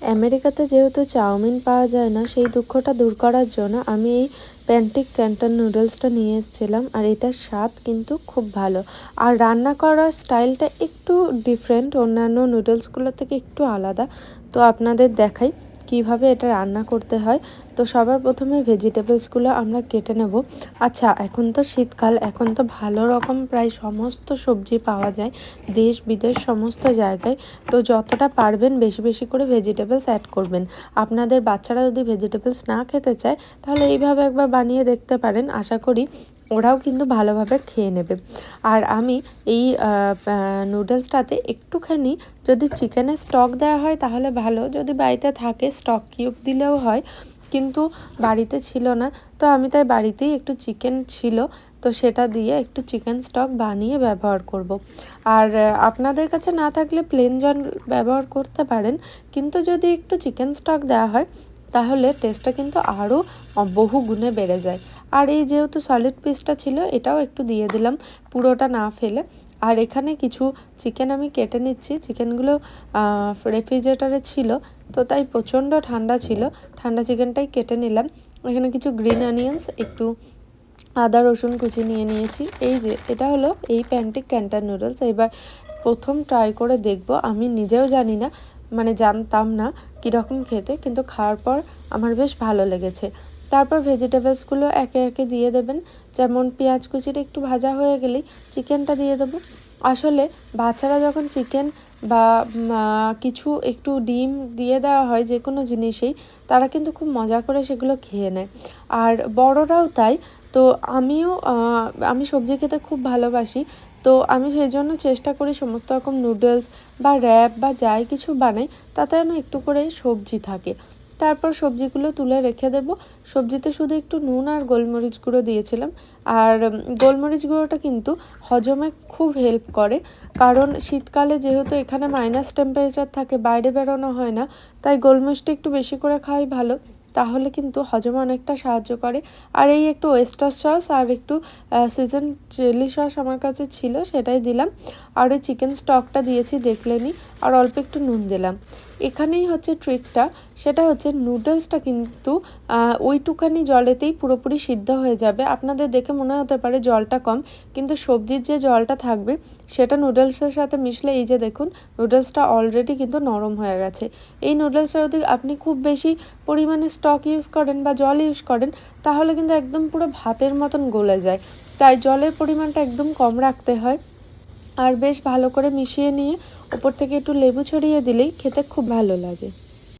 আমেরিকাতে যেহেতু চাউমিন পাওয়া যায় না, সেই দুঃখটা দূর করার জন্য আমি এই প্যান্টিক ক্যান্টন নুডলসটা নিয়ে এসেছিলাম আর এটার স্বাদ কিন্তু খুব ভালো। আর রান্না করার স্টাইলটা একটু ডিফারেন্ট অন্যান্য নুডলসগুলো থেকে একটু আলাদা। তো আপনাদের দেখাই। কীভাবে এটা রান্না করতে হয়। তো সবার প্রথমে ভেজিটেবলসগুলো আমরা কেটে নেব। আচ্ছা এখন তো শীতকাল, এখন তো ভালো রকম প্রায় সমস্ত সবজি পাওয়া যায়, দেশ বিদেশ সমস্ত জায়গায়। তো যতটা পারবেন বেশি বেশি করে ভেজিটেবলস অ্যাড করবেন। আপনাদের বাচ্চারা যদি ভেজিটেবলস না খেতে চায়, তাহলে এইভাবে একবার বানিয়ে দেখতে পারেন। আশা করি ওরাও কিন্তু ভালোভাবে খেয়ে নেবে। আর আমি এই নুডলসটাতে একটুখানি যদি চিকেনের স্টক দেওয়া হয় তাহলে ভালো। যদি বাড়িতে থাকে স্টক কিউব দিলেও হয়, কিন্তু বাড়িতে ছিল না। তো আমি তাই বাড়িতেই একটু চিকেন ছিল, তো সেটা দিয়ে একটু চিকেন স্টক বানিয়ে ব্যবহার করব। আর আপনাদের কাছে না থাকলে প্লেন জল ব্যবহার করতে পারেন, কিন্তু যদি একটু চিকেন স্টক দেওয়া হয়, তাহলে টেস্টটা কিন্তু আরও বহু গুণে বেড়ে যায়। আর এই যেহেতু সলিড পিসটা ছিল, এটাও একটু দিয়ে দিলাম পুরোটা না ফেলে। আর এখানে কিছু চিকেন আমি কেটে নিচ্ছি। চিকেনগুলো রেফ্রিজারেটারে ছিল, তো তাই প্রচণ্ড ঠান্ডা ছিল। ঠান্ডা চিকেনটাই কেটে নিলাম। এখানে কিছু গ্রিন অনিয়ন্স একটু আদা, রসুন কুচি নিয়ে নিয়েছি। এই যে, এটা হলো এই প্যান্টিক ক্যান্টার নুডলস এবার প্রথম ট্রাই করে দেখব। আমি নিজেও জানি না মানে জানতাম না কীরকম খেতে, কিন্তু খাওয়ার পর আমার বেশ ভালো লেগেছে। তারপর ভেজিটেবলসগুলো একে একে দিয়ে দেবেন। যেমন পেঁয়াজ কুচিটা একটু ভাজা হয়ে গেলেই চিকেনটা দিয়ে দেবো। আসলে বাচ্চারা যখন চিকেন বা কিছু একটু ডিম দিয়ে দেওয়া হয় যে কোনো জিনিসেই, তারা কিন্তু খুব মজা করে সেগুলো খেয়ে নেয়। আর বড়রাও তাই। তো আমিও আমি সবজি খেতে খুব ভালোবাসি। তো আমি সেই জন্য চেষ্টা করি সমস্ত রকম নুডলস বা র্যাপ বা যাই কিছু বানাই, তাতে যেন একটু করে সবজি থাকে। তারপর সবজিগুলো তুলে রেখে দেব। সবজিতে শুধু একটু নুন আর গোলমরিচ গুঁড়ো দিয়েছিলাম। আর গোলমরিচ গুঁড়োটা কিন্তু হজমে খুব হেল্প করে। কারণ শীতকালে যেহেতু এখানে মাইনাস টেম্পারেচার থাকে, বাইরে বেরোনো হয় না, তাই গোলমরিচটা একটু বেশি করে খাওয়াই ভালো। তাহলে কিন্তু হজমে অনেকটা সাহায্য করে। আর এই একটু ওয়েস্টার সস আর একটু সিজন চিলি সস আমার কাছে ছিল, সেটাই দিলাম। আর ওই চিকেন স্টকটা দিয়েছি, দেখলেনি। আর অল্প একটু নুন দিলাম। এখানেই হচ্ছে ট্রিকটা সেটা হচ্ছে নুডলসটা কিন্তু ওইটুখানি জলেতেই পুরোপুরি সিদ্ধ হয়ে যাবে। আপনাদের দেখে মনে হতে পারে জলটা কম, কিন্তু সবজির যে জলটা থাকবে, সেটা নুডলসের সাথে মিশলে এই যে দেখুন নুডলসটা অলরেডি কিন্তু নরম হয়ে গেছে। এই নুডলসটা যদি আপনি খুব বেশি পরিমাণে স্টক ইউজ করেন বা জল ইউজ করেন, তাহলে কিন্তু একদম পুরো ভাতের মতন গলে যায়। তাই জলের পরিমাণটা একদম কম রাখতে হয়। আর বেশ ভালো করে মিশিয়ে নিয়ে ওপর থেকে একটু লেবু ছড়িয়ে দিলেই খেতে খুব ভালো লাগে।